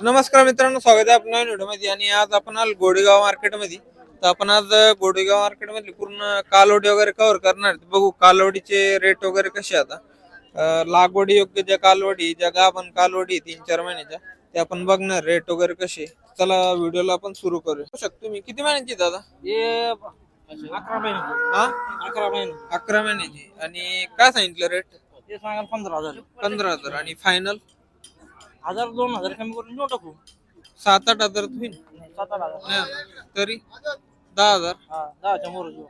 नमस्कार मित्रांनो स्वागत आहे आपल्या व्हिडिओमध्ये. आणि आज आपण आलो गोडेगाव मार्केटमध्ये. तर आपण आज गोडेगाव मार्केटमधली पूर्ण कालोडी वगैरे कव्हर करणार. बघू कालोडीचे रेट वगैरे कसे आता. लागवडी योग्य ज्या कालवडी ज्या गाभण कालवडी तीन चार महिन्याच्या ते आपण बघणार रेट वगैरे कसे चला व्हिडिओला आपण सुरू करू शकतो तुम्ही किती महिन्याची दादा? हे अकरा महिने हा? अकरा महिने अकरा महिन्याची. आणि काय सांगितलं रेट ते सांगाल पंधरा हजार. पंधरा हजार. आणि फायनल हजार दोन हजार कमी करून देऊ टाकू. सात आठ हजार होईल. सात आठ हजार. नाही, तरी दहा हजार. हा दहाच्या मोर देऊ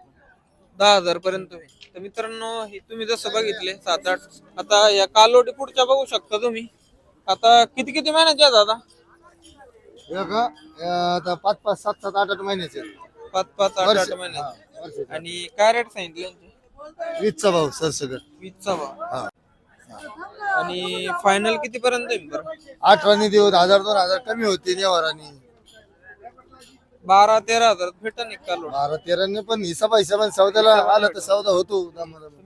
दहा हजार पर्यंत होईल. तर मित्रांनो हे तुम्ही जसं बघितले सात आठ. आता या कालोडी पुढच्या बघू शकता तुम्ही. आता किती किती महिन्याचे आहेत दादा? हे का हे आता पाच पाच सात सात आठ आठ महिन्याचे पाच पाच आठ वर्ष- आठ हा, महिन्याचे वर्षाचे. आणि काय रेट सांगितले यांचे? वीसचा भाऊ सर सगळं वीसचा भाव. हा. आणि फायनल किती पर्यंत येईल बरं? आठवणी देऊ हजार दोन हजार कमी होते नेवारानी. बारा तेरा हजार भेटन एक कालोड. बारा तेराने पण हिसाब हिसाबाने सौद्याला आला तर सौदा होतो.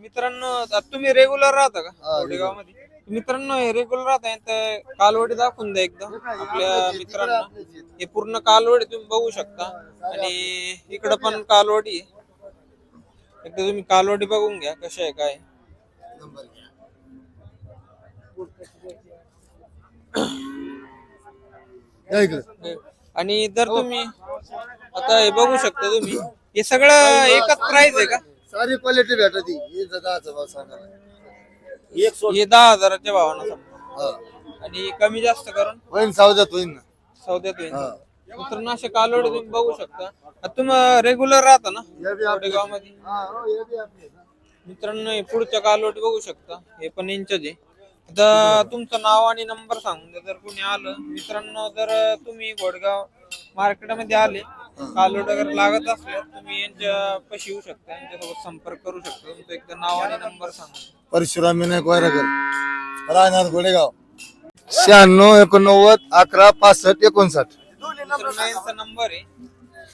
मित्रांनो आता तुम्ही रेग्युलर राहता का? हा, मध्ये मित्रांनो रेग्युलर राहता तर कालवडी दाखवून द्या एकदा. आपल्या मित्रांना. हे पूर्ण कालवडी तुम्ही बघू शकता. आणि इकडं पण कालवडी आहे. एकदा तुम्ही कालवडी बघून घ्या कशा आहे काय नंबर. आणि जर तुम्ही आता हे बघू शकता तुम्ही हे सगळं एकच प्राइस आहे का? सारी क्वालिटी भेटती हे दहाचा भाव सांगा. एक सोड. हे दहा हजाराच्या भावानं आणि कमी जास्त करून? होईन सौद्यात होईन ना. सौद्यात होईल हा. मित्रांनो असे कालवडी तुम्ही बघू शकता. तुम्ही रेग्युलर राहता ना. गावामध्ये हा, हो, हे. मित्रांनो हे पुढच्या कालवटी बघू शकता. हे पण इंचच आहे. आता तुमचं नाव आणि नंबर सांगून द्या. जर कोणी आलं मित्रांनो जर तुम्ही घोडगाव मार्केटमध्ये आले कालवट वगैरे लागत असले तुम्ही यांच्या पशी येऊ शकता यांच्यासोबत संपर्क करू शकता. तुमचं एकदा नाव आणि नंबर सांगून परशुराम विनायक वायरागर राहणार गोडेगाव. शहाण्णव एकोणनव्वद अकरा पासष्ट एकोणसाठ. मित्रांनो यांचा नंबर आहे.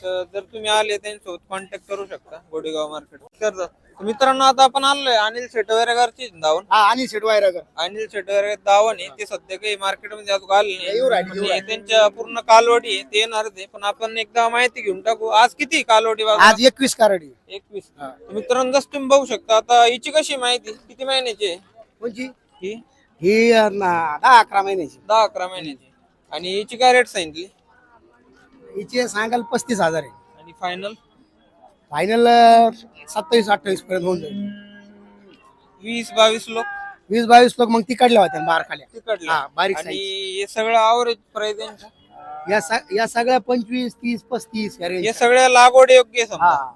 तर जर तुम्ही आले त्यांच्यासोबत कॉन्टॅक्ट करू शकता गोडेगाव मार्केट. तर मित्रांनो आता आपण आलोय अनिल शेट वगैरे घरची धावून. हा आणि शेट वायरागर अनिल शेटवर दावण आहे. ते सध्या काही मार्केटमध्ये अजून आले येऊ राहिले, नाही आणि त्यांच्या पूर्ण कालवडी आहे ते येणार आहे. पण आपण एकदा माहिती घेऊन टाकू. आज किती कालवडी आज एकवीस कारडी एकवीस. मित्रांनो जसं तुम्ही बघू शकता आता हिची कशी माहिती? किती महिन्याची आहे? कोणची? ही? ही दहा अकरा महिन्याची. दहा अकरा महिन्याची आणि हिची काय रेट सांगितली? हिचे सांगाल पस्तीस हजार आहे. आणि फायनल फायनल सत्तावीस अठ्ठावीस पर्यंत होऊन जाईल. वीस बावीस लोक. वीस बावीस लोक मग तिकडल्या होत्या बार खाल्या तिकडले हा, बारीक आणि. हे सगळं आवरेज प्राइस या या सगळ्या पंचवीस तीस पस्तीस या. हे सगळ्या लागवड योग्य आहे समजा. हा.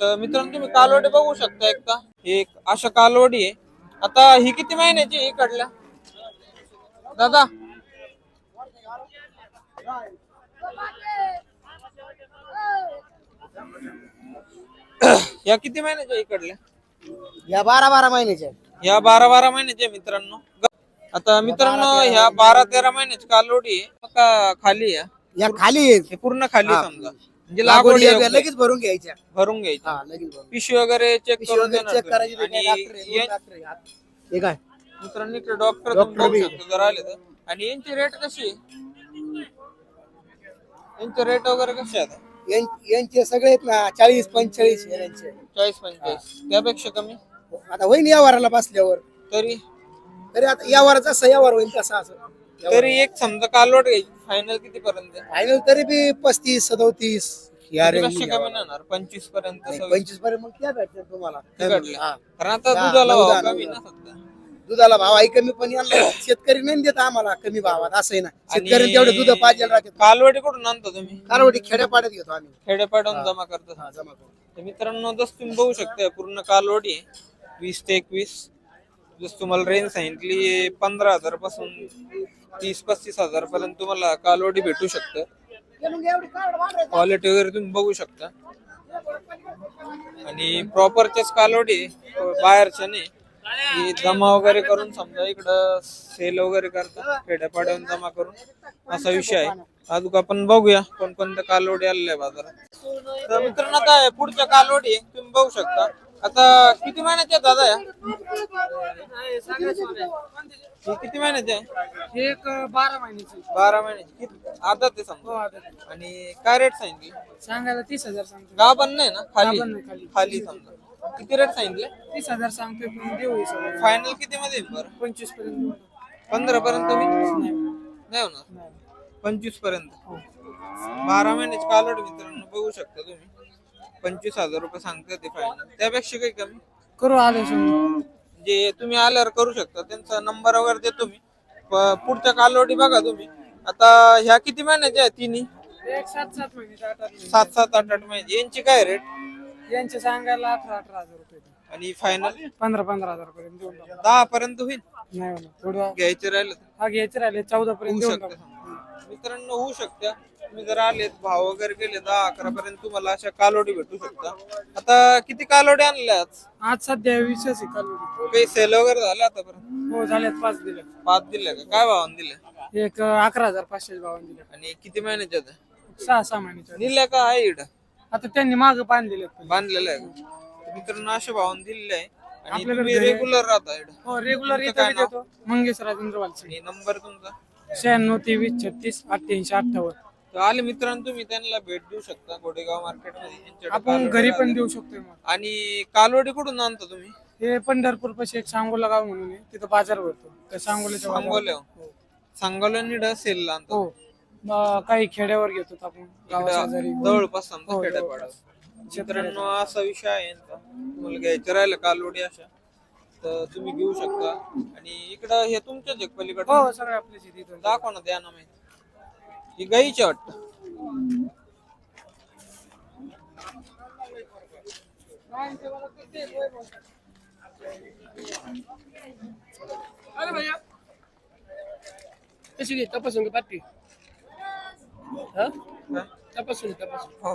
तर मित्रांनो तुम्ही कालवडी बघू शकता एकदा. ही एक अशा कालवडी आहे. आता ही किती महिन्याची आहे इकडल्या? दादा. या किती महिन्याच्या इकडल्या या बारा बारा महिन्याच्या या बारा बारा महिन्याच्या मित्रांनो. आता मित्रांनो ह्या बारा तेरा महिन्याची कालवडी आहे. का खाली आहे? या खाली आहेत. हे पूर्ण खाली हा. समजा. म्हणजे लागवडी लागवडी योग्य. लगेच भरून घ्यायच्या. भरून घ्यायची. हा लगेच भरून. पिशवी वगैरे चेक पिशवी करून वगैरे देणार check करायची. ते काय आणि या- आहे. हे. काय? मित्रांनो इकडे डॉक्टर Doctor तुम्ही बघू बी. शकता जर आले तर. आणि यांची रेट कशी आहे? यांचे रेट वगैरे कसे आहेत यां- यांचे सगळे आहेत ना चाळीस पंचेचाळीस यांचे. चाळीस पंचेचाळीस. त्यापेक्षा कमी? आता होईन या वाराला बसल्यावर. तरी? तरी आता या वाराचा जसा या वार होईल तसा असं. तरी एक समजा कालवड घ्यायची. फायनल किती पर्यंत? फायनल तरी बी पस्तीस सदोतीस. या कमी पंचवीसपर्यंत सव्वीस. पंचवीसपर्यंत मग त्या भेटतात तुम्हाला. कारण आता हा, दुधाला भाव कमी ना सध्या. दुधाला भाव आहे कमी पण यांना शेतकरी नाही देत आम्हाला कमी भावात असं आहे ना शेतकरी तेवढे दूध पाहिजे राहते. कालवडी कुठून आणता तुम्ही? कारवडी खेड्यापाड्यात घेतो आम्ही. खेडेपाडून जमा करता? हा, जमा करून. तर मित्रांनो जसं तुम्ही बघू शकता पूर्ण कालवडी आहे. वीस ते एकवीस. जसं तुम्हाला रेंज सांगितली पंधरा हजारपासून तीस पस्तीस हजार पर्यंत तुम्हाला कालवडी भेटू शकतं. क्वालिटी वगैरे तुम्ही बघू शकता. आणि प्रॉपरच्याच कालवडी आहे, बाहेरच्या नाही. ही जमा वगैरे करून समजा इकडं सेल वगैरे करता खेड्यापाड्यावर जमा करून असा विषय आहे. अजून आपण बघूया कोणकोणत्या कालवडी आलेल्या आहे बाजारात. तर मित्रांनो आता हे पुढच्या कालवडी आहे, तुम्ही बघू शकता. आता किती महिन्याचे आहेत दादा या? ही किती महिन्याचे आहे? एक बारा महिन्याची. बारा महिन्याची. किती? आता ते समजा. आणि काय रेट सांगितले? सांगायला तीस हजार सांगतो. गाभण नाही ना? खाली. गाभण नाही, खाली. खाली समजा. किती रेट सांगितले? तीस हजार सांगतोय पण देऊ हे सगळं. फायनल किती मध्ये येईल बरं? पंचवीसपर्यंत देऊ. पंधरा पर्यंत होईल नाही होणार. नाही. पंचवीसपर्यंत हो. बारा महिन्याची कालवड मित्रांनो बघू शकता तुम्ही. पंचवीस हजार रुपये सांगता ते फायनल त्यापेक्षा काही कमी? करू आलो जे तुम्ही आल्यावर करू शकता. त्यांचा नंबर वगैरे देतो मी. प- पुढच्या कालवडी बघा तुम्ही. आता ह्या किती महिन्याच्या आहेत तिन्ही? एक सात सात महिन्याचे आठ आठ महिने. सात सात आठ आठ महिन्याची. यांची काय रेट यांचे सांगायला अठरा अठरा हजार रुपये आणि फायनल पंधरा पंधरा हजार पर्यंत देऊन टाकू. दहा पर्यंत होईल? नाही होणार. थोडं घ्यायचे राहिलं तर. हा घ्यायचे राहिले. चौदा पर्यंत होऊ देऊन शकतं. टाकू. मित्रांनो होऊ शकत्या तुम्ही जर आलेत भाव वगैरे गेले दहा अकरा पर्यंत तुम्हाला अशा कालोडी भेटू शकता आता किती कालोडी आणल्या आज? आज सध्या वीसच आहे कालवडी काही सेल वगैरे झाला आतापर्यंत? हो झाल्यात पाच दिले. पाच दिल्या का? काय भावाने दिल्या एक अकरा हजार पाचशे भावाने दिले. आणि किती महिन्याच्या आहेत? सहा सहा महिन्याचे दिल्या का आहे इकडं? आता त्यांनी माग दिले बांधलेलं आहे. का? मित्रांनो अशा भावाने दिलेलं आहे. आणि आपल्याकडे तुम्ही घरी- रेग्युलर राहता इकडं हो रेग्युलर तुमचं इथं काय बी देतो. मंगेश राजेंद्र वालसे आणि नंबर तुमचा? शहाण्णव तेवीस छत्तीस अठ्ठ्याऐंशी अठ्ठावन्न. तर आले मित्रांनो तुम्ही त्यांना भेट देऊ शकता गोडेगाव मार्केटमध्ये त्यांच्याकडे आपण कालवडी घरी पण. देऊ शकतोय मग. आणि कालवडी कुठून आणता तुम्ही? हे पंढरपूर पाशी एक सांगोला गाव म्हणून आहे. तिथं बाजार भरतो त्या सांगोल्याच्या सांगोले बाजारात. सांगोला सेल आणता. हो. काही खेड्यावर घेतो आपण गावाशेजारी जवळपास समजा हो, मित्रांनो असा विषय आहे यांचा. तुम्हाला घ्यायचं राहिलं कालवडी अशा? तर तुम्ही घेऊ शकता. आणि इकडं हे तुमच्याच एक पलीकडे. हो सगळे आपले शेती इथं. दाखवा ना द्या ना माहिती. ही गाईची वाटत अरे भैया कशी घे तपासून घे पाठी हा? तपासून तपासून. हो.